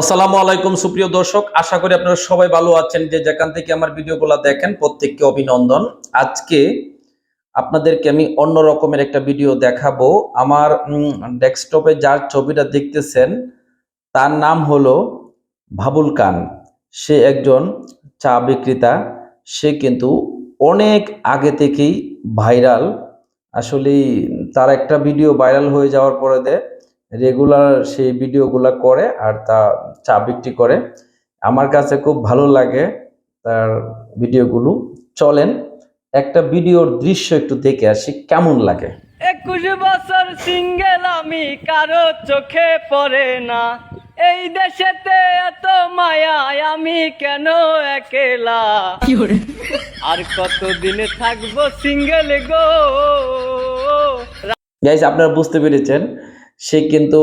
আসসালামু আলাইকুম, সুপ্রিয় দর্শক। আশা করি আপনারা সবাই ভালো আছেন যে যেখান থেকে আমার ভিডিওগুলো দেখেন, প্রত্যেককে অভিনন্দন। আজকে আপনাদেরকে আমি অন্য রকমের একটা ভিডিও দেখাবো। আমার ডেস্কটপে যার ছবিটা দেখতেছেন, তার নাম হলো ভাবুল খান। সে একজন চা বিক্রেতা। সে কিন্তু অনেক আগে থেকেই ভাইরাল। আসলে তার একটা ভিডিও ভাইরাল হয়ে যাওয়ার পরে দেয় রেগুলার সেই ভিডিওগুলা করে আর তা চা বিক্রি করে। আমার কাছে খুব ভালো লাগে তার ভিডিওগুলো চলেন একটা ভিডিওর দৃশ্য একটু দেখে আসি কেমন লাগে? একুশ বছর সিঙ্গেল আমি কারও চোখে পড়ে না। এই দেশেতে এত মায়া আমি কেন একেলা? আর কতদিন থাকব সিঙ্গেল গো? গাইজ আপনারা বুঝতে পেরেছেন সে কিন্তু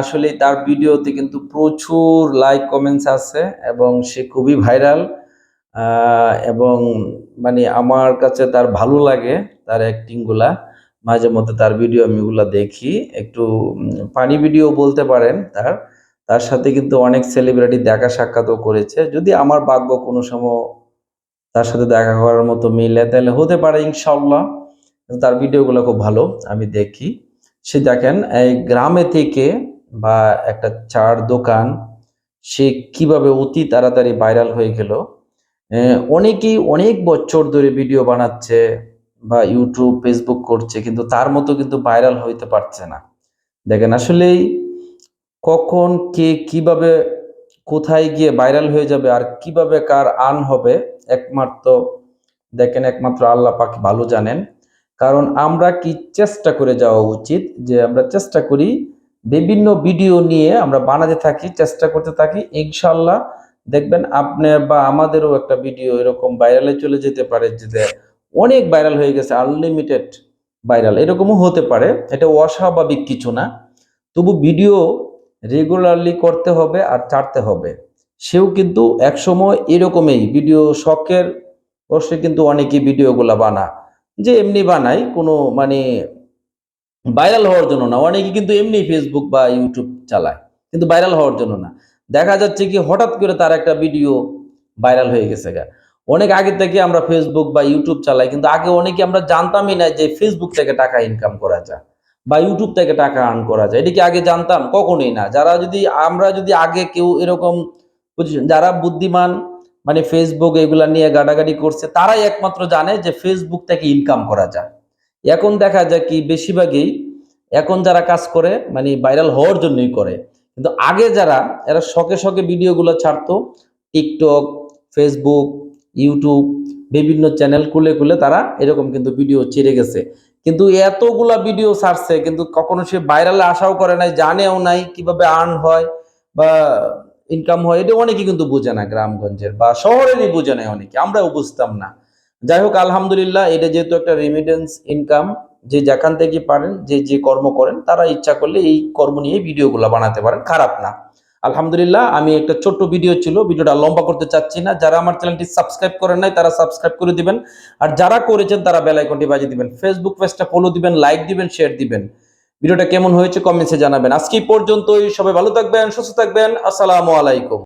আসলে তার ভিডিওতে কিন্তু প্রচুর লাইক কমেন্টস আছে এবং সে খুবই ভাইরাল এবং মানে আমার কাছে তার ভালো লাগে তার অ্যাক্টিংগুলা মাঝে মধ্যে তার ভিডিও আমি ওগুলা দেখি, একটু পানি ভিডিও বলতে পারেন তার। তার সাথে কিন্তু অনেক সেলিব্রিটি দেখা সাক্ষাৎও করেছে। যদি আমার ভাগ্য কোনো সময় তার সাথে দেখা করার মতো মিলে, তাহলে হতে পারে ইনশাল্লাহ তার ভিডিওগুলো খুব ভালো, আমি দেখি। সে দেখেন, এই গ্রামে থেকে বা একটা চার দোকান, সে কীভাবে অতি তাড়াতাড়ি ভাইরাল হয়ে গেল। অনেকেই অনেক বছর ধরে ভিডিও বানাচ্ছে বা ইউটিউব, ফেসবুক করছে, কিন্তু তার মতো কিন্তু ভাইরাল হইতে পারছে না। দেখেন, আসলেই কখন কে কীভাবে কোথায় গিয়ে ভাইরাল হয়ে যাবে আর কীভাবে কার আর্ন হবে, একমাত্র, দেখেন, একমাত্র আল্লাহ পাক ভালো জানেন। কারণ আমরা কি চেষ্টা করে যাওয়া উচিত যে আমরা চেষ্টা করি বিভিন্ন ভিডিও নিয়ে আমরা বানাতে থাকি, চেষ্টা করতে থাকি। ইনশাল্লাহ দেখবেন আপনার বা আমাদেরও একটা ভিডিও এরকম ভাইরালে চলে যেতে পারে যে অনেক ভাইরাল হয়ে গেছে আনলিমিটেড ভাইরাল এরকমও হতে পারে। এটা অস্বাভাবিক কিছু না। তবু ভিডিও রেগুলারলি করতে হবে আর ছাড়তে হবে। সেও কিন্তু একসময় এরকমই, ভিডিও শখের বসে কিন্তু অনেকেই ভিডিওগুলা বানা যে এমনি বানায় কোনো মানে ভাইরাল হওয়ার জন্য না। অনেকে কিন্তু এমনি ফেসবুক বা ইউটিউব চালায়, কিন্তু ভাইরাল হওয়ার জন্য না। দেখা যাচ্ছে কি হঠাৎ করে তার একটা ভিডিও ভাইরাল হয়ে গেছে গা। অনেক আগে থেকে আমরা ফেসবুক বা ইউটিউব চালাই, কিন্তু আগে অনেকে আমরা জানতামই না যে ফেসবুক থেকে টাকা ইনকাম করা যায় বা ইউটিউব থেকে টাকা আর্ন করা যায়। এটা কি আগে জানতাম? কখনোই না। যারা যদি, আমরা যদি আগে কেউ এরকম যারা বুদ্ধিমান মানে ফেসবুক এগুলা নিয়ে গাড়াগাড়ি করছে, তারাই একমাত্র জানে যে ফেসবুক থেকে ইনকাম করা যায়। এখন দেখা যায় কি বেশিরভাগই এখন যারা কাজ করে মানে ভাইরাল হওয়ার জন্যই করে, কিন্তু আগে যারা, এরা শখে শখে ভিডিওগুলো ছাড়তো টিকটক ফেসবুক ইউটিউব বিভিন্ন চ্যানেল খুলে খুলে তারা এরকম কিন্তু ভিডিও ছেড়ে গেছে। কিন্তু এতগুলা ভিডিও ছাড়ছে, কিন্তু কখনো সে ভাইরালে আশাও করে নাই, জানেও নাই কীভাবে আর্ন হয় বা ইনকাম হয়, এটা অনেকে কিন্তু বুঝে না গ্রামগঞ্জের বা শহরেরই বুঝে না অনেকে, আমরাও বুঝতাম না। যাই হোক, আলহামদুলিল্লাহ, এটা যেহেতু একটা রেমিটেন্স ইনকাম যে যেখান থেকে পারেন, যে যে কর্ম করেন, তারা ইচ্ছা করলে এই কর্ম নিয়ে ভিডিওগুলো বানাতে পারেন, খারাপ না। আলহামদুলিল্লাহ, আমি একটা ছোট্ট ভিডিও ছিল, ভিডিওটা লম্বা করতে চাচ্ছি না, যারা আমার চ্যানেলটি সাবস্ক্রাইব করেন নাই, তারা সাবস্ক্রাইব করে দিবেন, আর যারা করেছেন, তারা বেল আইকনটি বাজিয়ে দিবেন ফেসবুক পেজটা ফলো দিবেন লাইক দিবেন শেয়ার দিবেন। ভিডিওটা কেমন হয়েছে কমেন্টসে জানাবেন। আজকে পর্যন্ত পর্যন্তই, সবাই ভালো থাকবেন, সুস্থ থাকবেন, আসসালামু আলাইকুম।